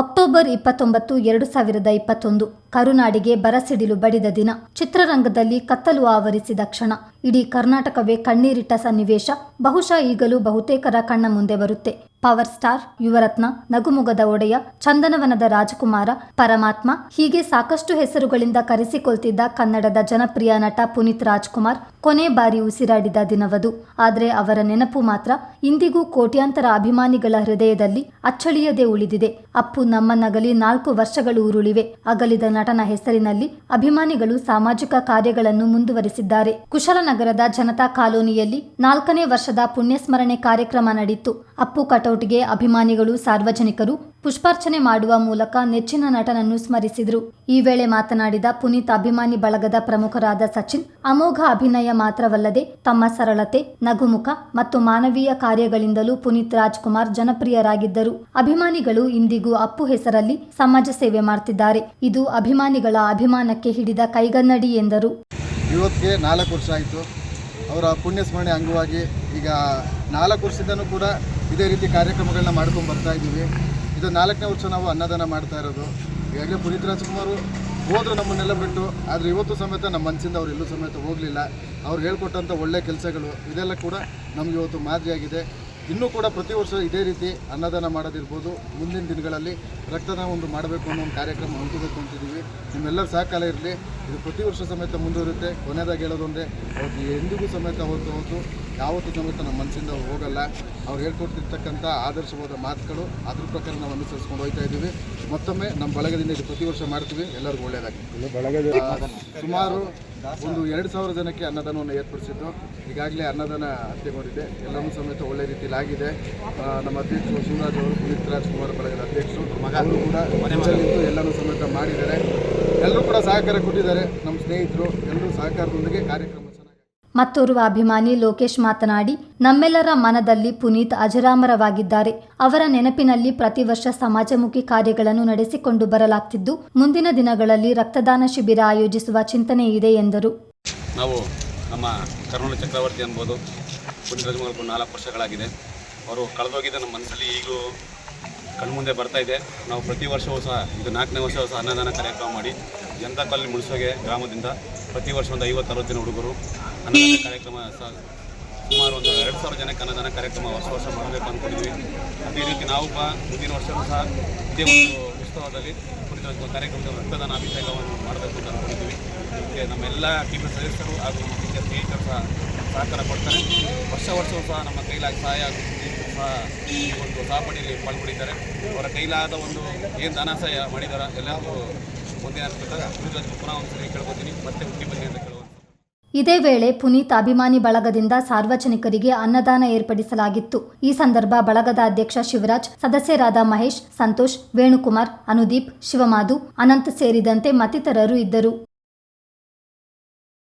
October ಇಪ್ಪತ್ತೊಂಬತ್ತು, ಎರಡು ಸಾವಿರದ ಇಪ್ಪತ್ತೊಂದು, ಕರುನಾಡಿಗೆ ಬರಸಿಡಿಲು ಬಡಿದ ದಿನ. ಚಿತ್ರರಂಗದಲ್ಲಿ ಕತ್ತಲು ಆವರಿಸಿದ ಕ್ಷಣ. ಇಡೀ ಕರ್ನಾಟಕವೇ ಕಣ್ಣೀರಿಟ್ಟ ಸನ್ನಿವೇಶ. ಬಹುಶಃ ಈಗಲೂ ಬಹುತೇಕರ ಕಣ್ಣ ಮುಂದೆ ಬರುತ್ತೆ. ಪವರ್ ಸ್ಟಾರ್, ಯುವರತ್ನ, ನಗುಮುಗದ ಒಡೆಯ, ಚಂದನವನದ ರಾಜಕುಮಾರ, ಪರಮಾತ್ಮ, ಹೀಗೆ ಸಾಕಷ್ಟು ಹೆಸರುಗಳಿಂದ ಕರೆಸಿಕೊಳ್ತಿದ್ದ ಕನ್ನಡದ ಜನಪ್ರಿಯ ನಟ ಪುನೀತ್ ರಾಜ್ಕುಮಾರ್ ಕೊನೆ ಬಾರಿ ಉಸಿರಾಡಿದ ದಿನವದು. ಆದರೆ ಅವರ ನೆನಪು ಮಾತ್ರ ಇಂದಿಗೂ ಕೋಟ್ಯಾಂತರ ಅಭಿಮಾನಿಗಳ ಹೃದಯದಲ್ಲಿ ಅಚ್ಚಳಿಯದೆ ಉಳಿದಿದೆ. ಅಪ್ಪು ನಮ್ಮನ್ನಗಲಿ ನಾಲ್ಕು ವರ್ಷಗಳು ಉರುಳಿವೆ. ಅಗಲಿದ ನಟನ ಹೆಸರಿನಲ್ಲಿ ಅಭಿಮಾನಿಗಳು ಸಾಮಾಜಿಕ ಕಾರ್ಯಗಳನ್ನು ಮುಂದುವರಿಸಿದ್ದಾರೆ. ಕುಶಲನಗರದ ಜನತಾ ಕಾಲೋನಿಯಲ್ಲಿ ನಾಲ್ಕನೇ ವರ್ಷದ ಪುಣ್ಯಸ್ಮರಣೆ ಕಾರ್ಯಕ್ರಮ ನಡೆಯಿತು. ಅಪ್ಪು ಕಟೌಟ್ಗೆ ಅಭಿಮಾನಿಗಳು, ಸಾರ್ವಜನಿಕರು ಪುಷ್ಪಾರ್ಚನೆ ಮಾಡುವ ಮೂಲಕ ನೆಚ್ಚಿನ ನಟನನ್ನು ಸ್ಮರಿಸಿದರು. ಈ ವೇಳೆ ಮಾತನಾಡಿದ ಪುನೀತ್ ಅಭಿಮಾನಿ ಬಳಗದ ಪ್ರಮುಖರಾದ ಸಚಿನ್, ಅಮೋಘ ಅಭಿನಯ ಮಾತ್ರವಲ್ಲದೆ ತಮ್ಮ ಸರಳತೆ, ನಗುಮುಖ ಮತ್ತು ಮಾನವೀಯ ಕಾರ್ಯಗಳಿಂದಲೂ ಪುನೀತ್ ರಾಜ್ಕುಮಾರ್ ಜನಪ್ರಿಯರಾಗಿದ್ದರು. ಅಭಿಮಾನಿಗಳು ಇಂದಿಗೂ ಅಪ್ಪು ಹೆಸರಲ್ಲಿ ಸಮಾಜ ಸೇವೆ ಮಾಡ್ತಿದ್ದಾರೆ. ಇದು ಅಭಿಮಾನಿಗಳ ಅಭಿಮಾನಕ್ಕೆ ಹಿಡಿದ ಕೈಗನ್ನಡಿ ಎಂದರು. ಇವತ್ತಿಗೆ ನಾಲ್ಕು ವರ್ಷ ಆಯಿತು. ಅವರ ಪುಣ್ಯಸ್ಮರಣೆ ಅಂಗವಾಗಿ ಈಗ ನಾಲ್ಕು ವರ್ಷದಿಂದನೂ ಕೂಡ ಇದೇ ರೀತಿ ಕಾರ್ಯಕ್ರಮಗಳನ್ನ ಮಾಡ್ಕೊಂಡು ಬರ್ತಾ ಇದ್ದೀವಿ. ಇದು ನಾಲ್ಕನೇ ವರ್ಷ ನಾವು ಅನ್ನದಾನ ಮಾಡ್ತಾ ಇರೋದು. ಈಗಾಗಲೇ ಪುನೀತ್ ರಾಜ್ಕುಮಾರ್ ಹೋದ್ರು ನಮ್ಮನ್ನೆಲ್ಲ ಬಿಟ್ಟು, ಆದರೆ ಇವತ್ತು ಸಮೇತ ನಮ್ಮ ಮನಸ್ಸಿಂದ ಅವ್ರು ಎಲ್ಲೂ ಸಮೇತ ಹೋಗಲಿಲ್ಲ. ಅವ್ರು ಹೇಳ್ಕೊಟ್ಟಂಥ ಒಳ್ಳೆ ಕೆಲಸಗಳು, ಇದೆಲ್ಲ ಕೂಡ ನಮಗೆ ಇವತ್ತು ಮಾದರಿಯಾಗಿದೆ ಇನ್ನೂ ಕೂಡ ಪ್ರತಿ ವರ್ಷ ಇದೇ ರೀತಿ ಅನ್ನದಾನ ಮಾಡೋದಿರ್ಬೋದು. ಮುಂದಿನ ದಿನಗಳಲ್ಲಿ ರಕ್ತದಾನ ಒಂದು ಮಾಡಬೇಕು ಅನ್ನೋ ಒಂದು ಕಾರ್ಯಕ್ರಮ ಹೊಂದಬೇಕು ಅಂತಿದ್ದೀವಿ ನಿಮ್ಮೆಲ್ಲರ ಸಹಕಾಲ ಇರಲಿ. ಇದು ಪ್ರತಿ ವರ್ಷ ಸಮೇತ ಮುಂದುವರಿಯುತ್ತೆ. ಕೊನೆಯದಾಗಿ ಹೇಳೋದೊಂದೇ ಅವತ್ತು ಎಂದಿಗೂ ಸಮೇತ ಅವತ್ತು ಅವತ್ತು ಯಾವತ್ತೂ ಸಮೇತ ನಮ್ಮ ಮನಸ್ಸಿಂದ ಹೋಗಲ್ಲ. ಅವ್ರು ಹೇಳ್ಕೊಡ್ತಿರ್ತಕ್ಕಂಥ ಆದರ್ಶವಾದ ಮಾತುಗಳು ಅದ್ರ ಪ್ರಕಾರ ನಾವು ಅನುಸರಿಸ್ಕೊಂಡು ಹೋಗ್ತಾ ಇದ್ದೀವಿ. ಮತ್ತೊಮ್ಮೆ ನಮ್ಮ ಬಳಗದಿಂದ ಇದು ಪ್ರತಿ ವರ್ಷ ಮಾಡ್ತೀವಿ. ಎಲ್ಲರಿಗೂ ಒಳ್ಳೆಯದಾಗಿ ಸುಮಾರು ಒಂದು ಎರಡು ಸಾವಿರ ಜನಕ್ಕೆ ಅನ್ನದಾನವನ್ನು ಏರ್ಪಡಿಸಿದ್ದು. ಈಗಾಗಲೇ ಅನ್ನದಾನ ಹತ್ಯೆಗೊಂಡಿದೆ. ಎಲ್ಲರೂ ಸಮೇತ ಒಳ್ಳೆ ರೀತಿಯಲ್ಲಿ ಆಗಿದೆ. ನಮ್ಮ ಅಧ್ಯಕ್ಷರು ಶಿವರಾಜ್ ಅವರು ಪುನೀತ್ ರಾಜ್ಕುಮಾರ್ ಬಳಗದ ಅಧ್ಯಕ್ಷರು ಅವರು ಕೂಡ ಮನೆಯಲ್ಲಿದ್ದು ಎಲ್ಲರೂ ಸಮೇತ ಮಾಡಿದ್ದಾರೆ. ಎಲ್ಲರೂ ಕೂಡ ಸಹಕಾರ ಕೊಟ್ಟಿದ್ದಾರೆ. ನಮ್ಮ ಸ್ನೇಹಿತರು ಎಲ್ಲರೂ ಸಹಕಾರದೊಂದಿಗೆ ಕಾರ್ಯಕ್ರಮ ಮತ್ತೋರ್ವ ಅಭಿಮಾನಿ ಲೋಕೇಶ್ ಮಾತನಾಡಿ, ನಮ್ಮೆಲ್ಲರ ಮನದಲ್ಲಿ ಪುನೀತ್ ಅಜರಾಮರವಾಗಿದ್ದಾರೆ. ಅವರ ನೆನಪಿನಲ್ಲಿ ಪ್ರತಿ ವರ್ಷ ಸಮಾಜಮುಖಿ ಕಾರ್ಯಗಳನ್ನು ನಡೆಸಿಕೊಂಡು ಬರಲಾಗ್ತಿದ್ದು, ಮುಂದಿನ ದಿನಗಳಲ್ಲಿ ರಕ್ತದಾನ ಶಿಬಿರ ಆಯೋಜಿಸುವ ಚಿಂತನೆ ಇದೆ ಎಂದರು. ನಾವು ನಮ್ಮ ಕರ್ನಾಟಕ ಚಕ್ರವರ್ತಿ ರಾಜಮೌಳಿ ನಾಲ್ಕು ವರ್ಷಗಳಾಗಿದೆ. ಅವರು ಕಳೆದೋಗಿದ್ದ ನಮ್ಮ ಮನಸ್ಸಲ್ಲಿ ಈಗಲೂ ಕಣ್ಮುಂದೆ ಬರ್ತಾ ಇದೆ. ನಾವು ಪ್ರತಿ ವರ್ಷವೂ ಸಹ, ಇದು ನಾಲ್ಕನೇ ವರ್ಷವೂ ಸಹ ಅನ್ನದಾನ ಕಾರ್ಯಕ್ರಮ ಮಾಡಿ ಜನತಾ ಕಾಲನಿ ಮುಳಿಸೋಗೆ ಗ್ರಾಮದಿಂದ ಪ್ರತಿ ವರ್ಷ ಒಂದು ಐವತ್ತು ಅರವತ್ತು ಜನ ಹುಡುಗರು ಅನ್ನದಾನ ಕಾರ್ಯಕ್ರಮ ಸಹ ಸುಮಾರು ಒಂದು ಎರಡು ಸಾವಿರ ಜನಕ್ಕೆ ಅನ್ನದಾನ ಕಾರ್ಯಕ್ರಮ ವರ್ಷ ವರ್ಷ ಮಾಡಬೇಕು ಅಂದ್ಕೊಂಡಿದ್ವಿ ಅದೇ ರೀತಿ ನಾವು ಸಹ ಮುಂದಿನ ವರ್ಷವೂ ಸಹ ಇದೇ ಒಂದು ಉತ್ಸವದಲ್ಲಿ ರಾಜ್ಕುಮಾರ್ ಕಾರ್ಯಕ್ರಮದ ರಕ್ತದಾನ ಅಭಿಷೇಕವನ್ನು ಮಾಡಬೇಕು ಅಂತ ಅಂದ್ಕೊಂಡಿದ್ವಿ ಇದಕ್ಕೆ ನಮ್ಮೆಲ್ಲ ಟೀಮ್ ಸದಸ್ಯರು ಹಾಗೂ ನಮ್ಮ ಟೀಚರ್ ಸ್ನೇಹಿತರು ಸಹ ಸಹಕಾರ ಕೊಡ್ತಾರೆ. ವರ್ಷ ವರ್ಷವೂ ಸಹ ನಮ್ಮ ಕೈಲಾಗಿ ಸಹಾಯ ಆಗುತ್ತೆ. ಸಹ ಈ ಒಂದು ಸಹಪಾಠಿಯಲ್ಲಿ ಪಾಲ್ಗೊಂಡಿದ್ದಾರೆ. ಅವರ ಕೈಲಾದ ಒಂದು ಏನು ದಾನ ಸಹಾಯ ಮಾಡಿದ್ದಾರೆ ಎಲ್ಲರಿಗೂ ಇದೇ ವೇಳೆ ಪುನೀತ್ ಅಭಿಮಾನಿ ಬಳಗದಿಂದ ಸಾರ್ವಜನಿಕರಿಗೆ ಅನ್ನದಾನ ಏರ್ಪಡಿಸಲಾಗಿತ್ತು. ಈ ಸಂದರ್ಭ ಬಳಗದ ಅಧ್ಯಕ್ಷ ಶಿವರಾಜ್, ಸದಸ್ಯರಾದ ಮಹೇಶ್, ಸಂತೋಷ್, ವೇಣುಕುಮಾರ್, ಅನುದೀಪ್, ಶಿವಮಾಧು, ಅನಂತ್ ಸೇರಿದಂತೆ ಮತ್ತಿತರರು ಇದ್ದರು.